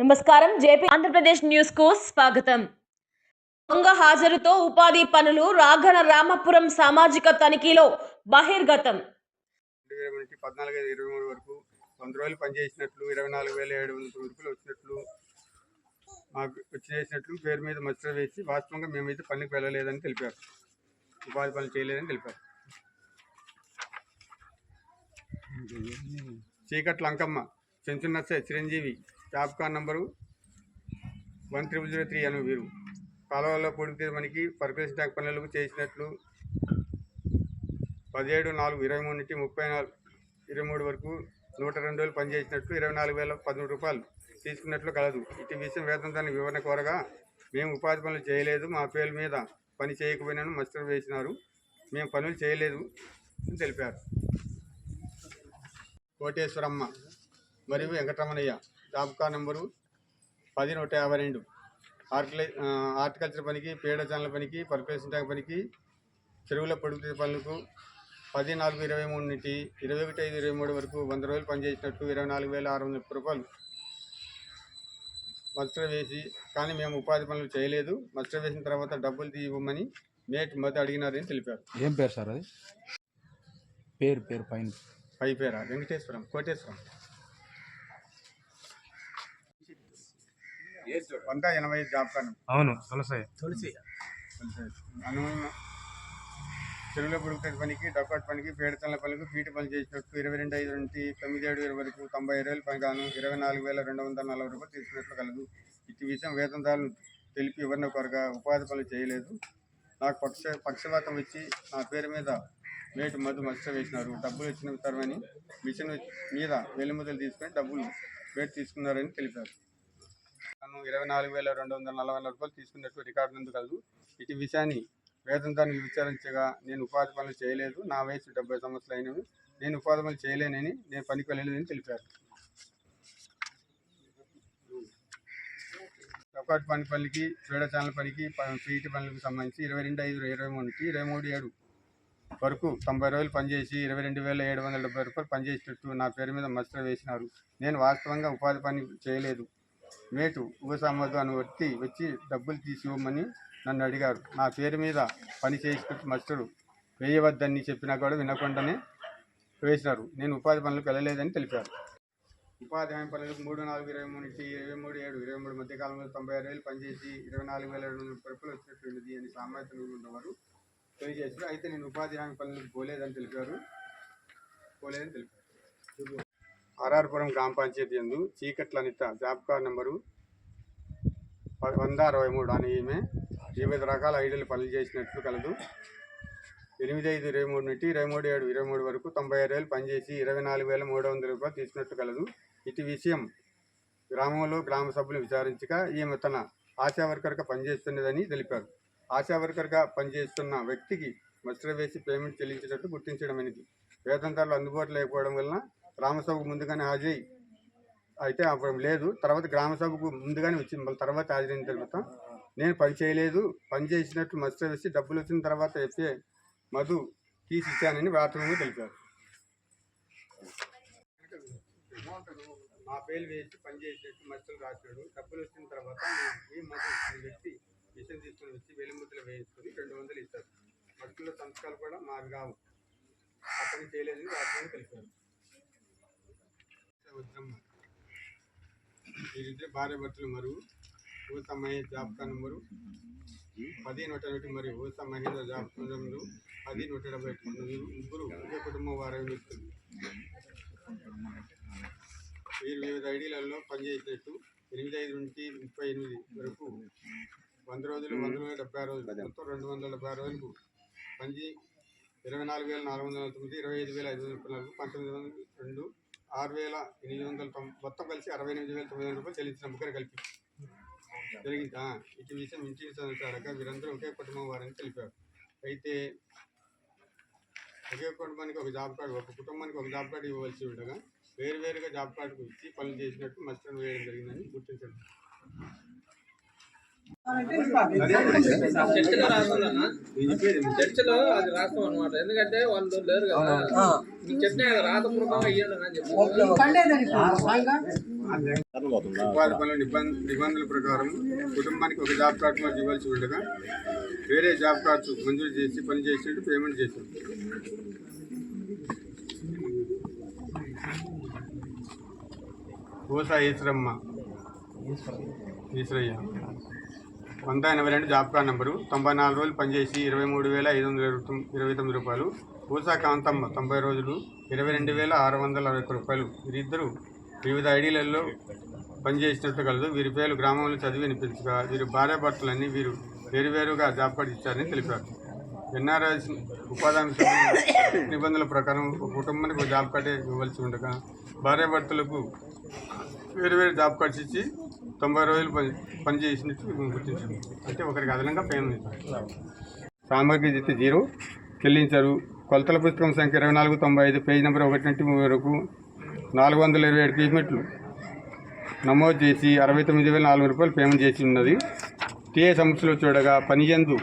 నమస్కారం. జేపీ ఆంధ్రప్రదేశ్ న్యూస్కు స్వాగతం. దొంగ హాజరుతో ఉపాధి పనులు రాఘన రామపురం సామాజిక తనిఖీలో బహిర్గతం. రెండు వేల నుంచి పద్నాలుగు ఐదు ఇరవై మూడు వరకు వంద రోజులు పనిచేసినట్లు ఇరవై నాలుగు వేల ఏడు వందల రూపాయలు వచ్చినట్లు మాకు వచ్చి చేసినట్లు పేరు మీద మచ్చ వేసి వాస్తవంగా మేమైతే పనికి వెళ్ళలేదని తెలిపారు. ఉపాధి పనులు చేయలేదని తెలిపారు. చీకట్ల అంకమ్మ చెంచున్నసే Chiranjeevi tap card number one triple zero three అని వీరు. కాలువల్లో పొడితే మనకి పర్పస్ ట్యాంక్ పనులకు చేసినట్లు పదిహేడు నాలుగు ఇరవై మూడు నుంచి ముప్పై నాలుగు ఇరవై మూడు వరకు నూట రెండు రోజులు పనిచేసినట్లు ఇరవై నాలుగు వేల పదమూడు రూపాయలు తీసుకున్నట్లు కలదు. ఇటు విషయం వేతనాన్ని వివరణ కోరగా మేము ఉపాధి పనులు చేయలేదు మా పేరు మీద పని చేయకపోయినాను మస్టర్ వేసినారు. మేము పనులు చేయలేదు అని తెలిపారు. కోటేశ్వరమ్మ మరియు వెంకటరమణయ్య. జాబ్ కార్డ్ నెంబరు పది నూట యాభై రెండు. హార్టిలై హార్టికల్చర్ పనికి పేడ ఛానల్ పనికి పర్పేషన్ ట్యాంక్ పనికి చెరువుల పొడుగు పనులకు పది నాలుగు ఇరవై మూడు నుంచి ఇరవై ఒకటి ఐదు ఇరవై మూడు వరకు వంద రోజులు పనిచేసినట్టు ఇరవై నాలుగు వేల ఆరు వందల ముప్పై రూపాయలు మస్టర్ వేసి కానీ మేము ఉపాధి పనులు చేయలేదు. మస్టర్ వేసిన తర్వాత డబ్బులు తీ ఇవ్వమని మేట్ మధ్య అడిగినారని తెలిపారు. ఏం పేరు సార్ అది? పేరు పేరు పైన. పై పేర? వెంకటేశ్వరం కోటేశ్వరం. వంద ఎనభై ఐదు అవును తులసి అనుమానం చెరువులో పనికి డొక్కాట్ పనికి పేడతల పనికి పీటి పని చేసినట్టు ఇరవై రెండు ఐదు నుంచి తొమ్మిది ఏడు ఇరవై వరకు తొంభై రోజులు పని గాను ఇరవై నాలుగు వేల రెండు వందల నలభై రూపాయలు తీసుకున్నట్లు కలదు. ఇటు విషయం వేతనదారులు తెలిపి ఎవరిని కొరగా ఉపాధి పనులు చేయలేదు. నాకు పక్ష పక్షవాతం వచ్చి నా పేరు మీద మేటు మధు మచ్చ వేసినారు. డబ్బులు ఇచ్చిన తర్వాని మిషన్ మీద వెలుముదలు తీసుకొని డబ్బులు మేటు తీసుకున్నారని తెలిపారు. తను ఇరవై నాలుగు వేల రెండు వందల నలభై నాలుగు రూపాయలు తీసుకున్నట్టు రికార్డు నందు కలదు ఇటు విషయాన్ని వేతనదాన్ని విచారించగా నేను ఉపాధి పనులు చేయలేదు. నా వయసు డెబ్బై సంవత్సరాలు అయినవి నేను ఉపాధి పనులు చేయలేనని నేను పనికి వెళ్ళలేదని తెలిపారు. ఒకటి పని పనికి క్రీడా ఛానల్ పనికి ప- పనులకు సంబంధించి ఇరవై రెండు ఐదు ఇరవై మూడు నుంచి ఇరవై మూడు ఏడు వరకు తొంభై రోజులు పనిచేసి ఇరవై రెండు వేల ఏడు వందల డెబ్బై రూపాయలు పనిచేసేటట్టు నా పేరు మీద మస్టర్ వేసినారు. నేను వాస్తవంగా ఉపాధి పని చేయలేదు. మేటు ఊసమ్మదు అని వచ్చి వచ్చి డబ్బులు తీసి ఇవ్వమని నన్ను అడిగారు. నా పేరు మీద పని చేసినట్టు మస్తుడు వేయవద్దని చెప్పినా కూడా వినకుండానే వేసినారు నేను ఉపాధి పనులకు వెళ్ళలేదని తెలిపారు. ఉపాధి హామీ పనులకు మూడు నాలుగు ఇరవై మూడు నుంచి ఇరవై మూడు ఏడు ఇరవై మూడు మధ్య కాలంలో తొంభై ఆరు వేలు పనిచేసి ఇరవై నాలుగు వేల రెండు వందల పరుపులు వచ్చినటువంటిది అని సామర్థ్యం ఉన్నవారు తెలియజేశారు. అయితే నేను ఉపాధి హామీ పనులకు పోలేదని తెలిపారు. పోలేదని తెలిపారు. ఆర్ఆర్పురం గ్రామ పంచాయతీ ఎందు Cheekatla Anitha job card number వంద అరవై మూడు అని ఈమె వివిధ రకాల ఐడీలు పనులు చేసినట్లు కలదు. ఎనిమిది ఐదు ఇరవై మూడు నుండి ఇరవై మూడు ఏడు ఇరవై మూడు వరకు తొంభై ఆరు వేలు పనిచేసి ఇరవై నాలుగు వేల మూడు వందల రూపాయలు తీసుకున్నట్టు కలదు. ఇటు విషయం గ్రామంలో గ్రామ సభ్యులు విచారించగా ఈమె తన ఆశా వర్కర్గా పనిచేస్తున్నదని తెలిపారు. ఆశా వర్కర్గా పనిచేస్తున్న వ్యక్తికి మస్టర్ వేసి పేమెంట్ చెల్లించినట్టు గుర్తించడమైనది వేతనదారులు అందుబాటులో లేకపోవడం వలన గ్రామసభకు ముందుగానే హాజరై అయితే అప్పుడు లేదు. తర్వాత గ్రామసభకు ముందుగానే వచ్చింది మళ్ళీ తర్వాత హాజరైన తర్వాత నేను పని చేయలేదు. పని చేసినట్లు మస్టర్ వేసి డబ్బులు వచ్చిన తర్వాత ఎఫ్ఏ మధు తీసి ఇచ్చానని ప్రాథమికంగా తెలిపారు. మా పేరు వేసి పని మత్స్యలు మస్టర్లు రాశాడు. డబ్బులు వచ్చిన తర్వాత ఈ మధు అనే వ్యక్తి మిషన్ తీసుకొని వచ్చి వెలుముద్రలు వేయించుకొని రెండు వందలు ఇస్తారు మస్టర్ల సంతకాలు కూడా మావి కావు. ఆ పని చేయలేదని ప్రాథమికంగా తెలిపారు. వద్దమ్మ వీరిద్దరు భార్య భర్తలు మరువు Utha Mahesh job card number పది నూట ఒకటి మరియు Utha Mahendra job card number పది నూట డెబ్బై ముగ్గురు ఒకే కుటుంబం వారు వ్యక్తులు వీరు వివిధ ఐడీలలో పనిచేసినట్టు ఎనిమిది ఐదు నుంచి ముప్పై ఎనిమిది వరకు వంద రోజులు వంద వందల డెబ్బై ఆరు రోజులు మొత్తం రెండు వందల డెబ్బై ఆరు రోజులకు పని ఇరవై నాలుగు వేల నాలుగు వందల తొమ్మిది ఇరవై ఐదు వేల ఐదు వందల ముప్పై నాలుగు పంతొమ్మిది వందల రెండు ఆరు వేల ఎనిమిది వందల మొత్తం కలిసి అరవై ఎనిమిది వేల తొమ్మిది వందల రూపాయలు చెల్లించిన ముగ్గురు కలిపి. జరిగిందా? ఇటు విషయం ఇంటి చదువుతాడక వీరందరూ ఒకే కుటుంబం వారని తెలిపారు. అయితే ఒకే కుటుంబానికి ఒక జాబ్ కార్డు ఒక కుటుంబానికి ఒక జాబ్ కార్డు ఇవ్వవలసి ఉండగా వేరు వేరుగా జాబ్ కార్డుకు ఇచ్చి పనులు చేసినట్టు మస్టర్ వేయడం జరిగిందని గుర్తించండి. చర్చలో రాస్తుందన్న చర్చలో అది రాస్తాం అనమాట ఎందుకంటే వాళ్ళు లేరు కదా. చెప్పినా కదా రాతపూర్వకంగా ఇవ్వండి అని చెప్పి ఉపాధి నిబంధనల ప్రకారం కుటుంబానికి ఒక జాబ్ కార్డు మాకు ఇవ్వాల్సి ఉండగా వేరే జాబ్ కార్డ్స్ మంజూరు చేసి పని చేసినట్టు పేమెంట్ చేశాం ఓసా ఈశ్వరమ్మ ఈశ్వరయ్య. వంద ఎనభై రెండు జాబ్ కార్డ్ నెంబరు. తొంభై నాలుగు రోజులు పనిచేసి ఇరవై మూడు వేల ఐదు వందల ఇరవై తొమ్మిది ఇరవై తొమ్మిది రూపాయలు. ఊసా కాంతమ్మ తొంభై రోజులు ఇరవై రెండు వేల ఆరు వందల అరవై ఒక్క రూపాయలు. వీరిద్దరూ వివిధ ఐడీలలో పనిచేసినట్టు కలదు. వీరి పేర్లు గ్రామంలో చదివి వినిపించగా వీరి భార్యాభర్తలన్నీ వీరు వేరువేరుగా జాబ్ కార్డు ఇచ్చారని తెలిపారు. ఎన్ఆర్ఎస్ ఉపాధి నిబంధనల ప్రకారం ఒక కుటుంబానికి ఒక జాబ్ కార్డే ఇవ్వాల్సి ఉండగా భార్యాభర్తలకు వేరు వేరు జాబ్ కార్డ్స్ ఇచ్చి తొంభై రోజులు పని పనిచేసినట్టు గుర్తించాము అంటే ఒకరికి అదనంగా పేమెంట్ ఇచ్చారు సామగ్రి జిత్తి జీరో. చెల్లించారు. కొలతల పుస్తకం సంఖ్య ఇరవై నాలుగు తొంభై ఐదు పేజ్ నెంబర్ ఒకటి నుండి వరకు నాలుగు వందల ఇరవై ఏడు పీస్మెట్లు నమోదు చేసి అరవై తొమ్మిది వేల నాలుగు రూపాయలు పేమెంట్ చేసి ఉన్నది. టీఏ సంస్థలో చూడగా పనియందు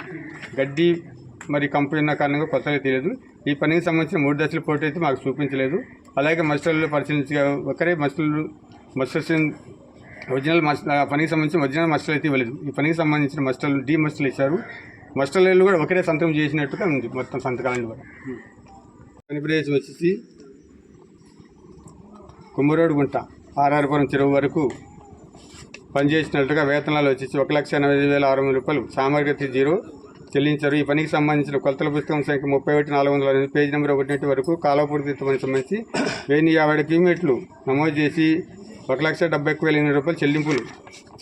గడ్డి మరి కంపెనీ ఉన్న కారణంగా కొత్తగా తెలియదు ఈ పనికి సంబంధించిన మూడు దశల పోటీ అయితే మాకు చూపించలేదు. అలాగే మస్టర్లు పరిశీలించగా ఒకరే మస్టర్లు మస్టర్స్ ఒరిజినల్ మస్ ఆ పనికి సంబంధించిన ఒరిజినల్ మస్టర్లు అయితే ఇవ్వలేదు. ఈ పనికి సంబంధించిన మస్టర్లు డీ మస్టర్లు ఇచ్చారు. మస్టర్లు కూడా ఒకరే సంతకం చేసినట్టుగా ఉంది మొత్తం సంతకాలను కూడా. పని ప్రదేశం వచ్చేసి కుమ్మరోడు గుంట ఆర్ఆర్పురం చెరువు వరకు పనిచేసినట్టుగా వేతనాలు వచ్చేసి ఒక లక్ష ఎనభై వేల ఆరు వందల రూపాయలు. సామగ్రి జీరో. చెల్లించారు. ఈ పనికి సంబంధించిన కొలతల పుస్తకం సంఖ్య ముప్పై ఒకటి నాలుగు వందల ఎనిమిది పేజీ నెంబర్ ఒకటి వరకు కాలపూర్తి సంబంధించి వెయ్యి యాభై ఏడు కిలోమీటర్లు నమోదు చేసి ఒక లక్ష డెబ్బై ఒక్క వేల ఎనిమిది రూపాయలు చెల్లింపులు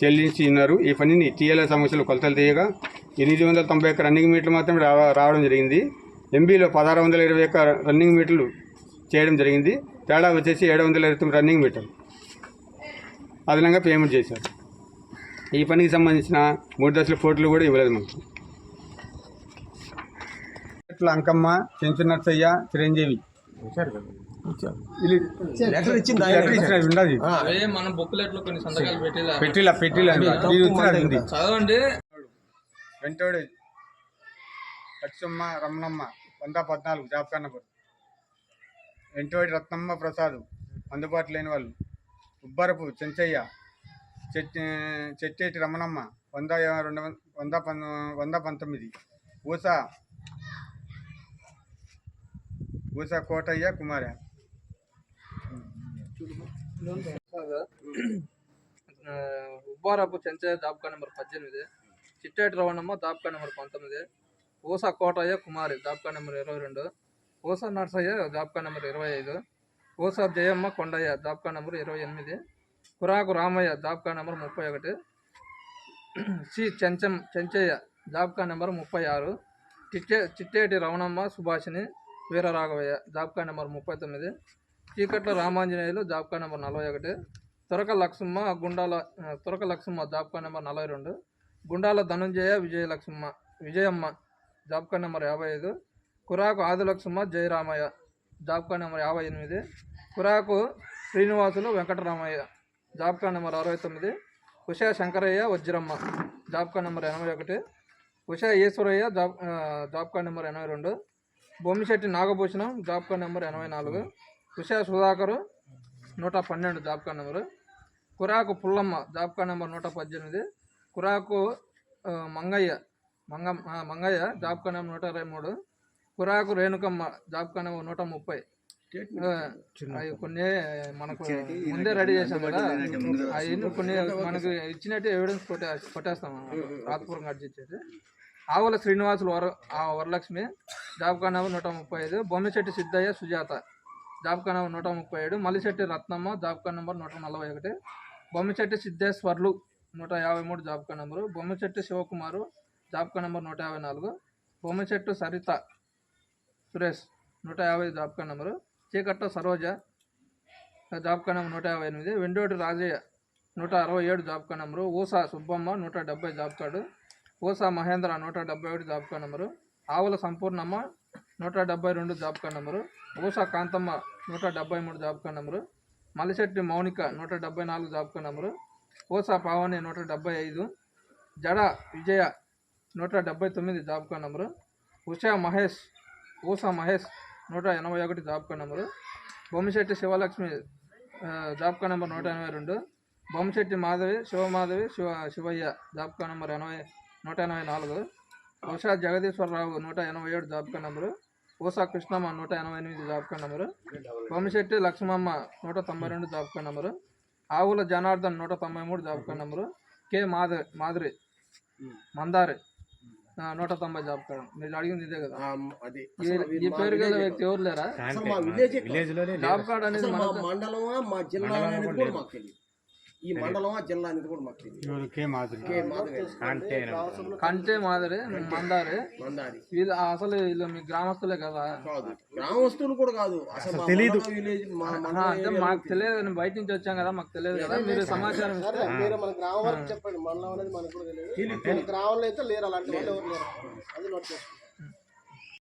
చెల్లించి ఉన్నారు ఈ పనిని టీఎల్ఐ సమస్యలు కొలతలు తీయగా ఎనిమిది వందల తొంభై ఒక్క రన్నింగ్ మీటర్లు మాత్రమే రావడం జరిగింది. ఎంబీలో పదహారు వందల ఇరవై ఒక్క రన్నింగ్ మీటర్లు చేయడం జరిగింది. తేడా వచ్చేసి ఏడు వందల ఇరవై తొమ్మిది రన్నింగ్ మీటర్ అదనంగా పేమెంట్ చేశారు. ఈ పనికి సంబంధించిన మూడు దశల ఫోటోలు కూడా ఇవ్వలేదు మనకు ఇట్లా అంకమ్మ చెంచు నర్సయ్య చిరంజీవి. లెటర్ ఇచ్చినది ఉండదు. అవే మన బుక్లెట్లో కొన్ని సంతకాలు పెట్టేలా. పెట్టిలా పెట్టిలా. ఇది ఇచ్చినది ఉంది. చదవండి. వెంటోడి. లక్ష్మమ్మ రమణమ్మ వంద పద్నాలుగు జాబ్ కార్డ్ నెంబర్ వెంటోడి రత్నమ్మ ప్రసాద్. అందుబాటులో లేని వాళ్ళు. ఉబ్బరపు చెంచయ్య. చెట్ చెట్టేటి రమణమ్మ. వంద రెండు వంద వంద పంతొమ్మిది. ఊసా ఊసా కోటయ్య కుమార ఉబ్బారాపు చెంచయ్య దాబ్కా నెంబర్ పద్దెనిమిది. చిట్టేటి రవణమ్మ దాబ్కా నెంబర్ పంతొమ్మిది. ఓసా కోటయ్య కుమారి దాబ్కా నెంబర్ ఇరవై రెండు. ఓసా నర్సయ్య దాబ్కా నెంబర్ ఇరవై ఐదు. ఓసా జయమ్మ కొండయ్య దాబ్కా నెంబర్ ఇరవై ఎనిమిది. కురాకు రామయ్య దాబ్కా నెంబర్ ముప్పై ఒకటి. సి చెంచం చెంచయ్య జాబ్కా నెంబర్ ముప్పై ఆరు. చిట్టే Chitteti Ravanamma Subhashini Veeraraghavaiah job card number ముప్పై తొమ్మిది Cheekatla Ramanjaneyulu job card number నలభై ఒకటి Turaka Lakshma Gundala Turaka Lakshma job card number నలభై రెండు Gundala Dhanunjaya Vijaya Lakshma Vijayamma job card number యాభై ఐదు Kuraku Adilakshma Jayaramaiah job card number యాభై ఎనిమిది Kuraku Srinivasulu Venkataramaiah job card number అరవై తొమ్మిది Usha Shankaraiah Vajramma job card number ఎనభై ఒకటి Usha Eswaraiah job job card number ఎనభై రెండు Bommisetti Nagabhushanam job card number ఎనభై నాలుగు. ఉషా సుధాకరు నూట పన్నెండు job card number. Kuraku Pullamma job card number నూట పద్దెనిమిది. Kuraku Mangaiah Manga Mangaiah job card number నూట ఇరవై మూడు. Kuraku Renukamma job card number నూట ముప్పై. అవి కొన్ని మనకు ముందే రెడీ చేసాం కదా. అవి కొన్ని మనకు ఇచ్చినట్టు ఎవిడెన్స్ కొట్టే కొట్టేస్తాం రాతపూర్వం అర్జించేసి ఆవుల శ్రీనివాసులు వర ఆ వరలక్ష్మి జాబ్కా కార్డ్ నెంబర్ నూట ముప్పై ఐదు Bommisetti Siddaiah Sujatha. Job card number నూట ముప్పై ఏడు మల్లిశెట్టి రత్నమ్మ జాబ్ నెంబర్ నూట నలభై ఒకటి బొమ్మిశెట్టి సిద్ధేశ్వర్లు నూట యాభై మూడు job card number Bommisetti Shivakumar job number నూట యాభై నాలుగు బొమ్మిశెట్టు సరిత సురేష్ నూట యాభై job card number Cheekatta Saroja job card number నూట యాభై ఎనిమిది వెండోటి రాజయ్య నూట అరవై ఏడు జాబ్కా నెంబరు ఊసా సుబ్బమ్మ నూట డెబ్బై జాబ్ కార్డు పూసా మహేంద్ర నూట డెబ్బై ఒకటి జాబ్ కార్డ్ నెంబరు ఆవుల సంపూర్ణమ్మ నూట డెబ్బై రెండు job card number Usa Kanthamma నూట డెబ్బై మూడు job card number Malisetti Mounika నూట డెబ్బై నాలుగు job card number Pusa Pavani నూట డెబ్బై ఐదు జడ విజయ నూట డెబ్బై తొమ్మిది job card number Usha Mahesh Usa Mahesh నూట ఎనభై ఒకటి job card number Bommisetti Sivalakshmi ఆ, జాబ్ కార్డ్ నెంబర్ నూట ఎనభై రెండు Bommashetti Madhavi Sivamadhavi Siva Sivaiah job card number ఎనభై నూట ఎనభై నాలుగు. ఉషా జగదీశ్వరరావు నూట ఎనభై ఏడు job card number Usa Krishnamma నూట ఎనభై ఎనిమిది job card number Bommisetti Lakshmamma నూట తొంభై రెండు జాబ్ కార్డ్ నెంబరు ఆవుల జనార్దన్ నూట తొంభై మూడు job card number K Madhavi Madhuri Mandari నూట తొంభై జాబ్ కార్డ్. మీరు అడిగింది ఇదే కదా. ఈ పేరు గల వ్యక్తి ఎవరు లేరా? అసలు మా విలేజ్ విలేజ్లోనే జాబ్ కార్డ్ అనేది అసలు మా మన మండలమా మా జిల్లా ఈ మండలమా జిల్లా అనేది కూడా మాకు తెలియదు. కే కంటే మాదిరి మందారి. మందారి. వీళ్ళు అసలు వీళ్ళు మీ గ్రామస్తులే కదా. కాదు. గ్రామస్తులు కూడా కాదు. అసలు. మండలం మండలం అంటే మాకు తెలియదు. నేను బయట నుంచి వచ్చాం కదా మాకు తెలియదు కదా. మీరు సమాచారం మీరు మన గ్రామం వరకు చెప్పండి. మండలం అనేది మనకు కూడా తెలియదు. గ్రామంలో అయితే లేరు. అలాంటి వాళ్ళు ఎవరు లేరు. అది నోట్ చేసుకోండి.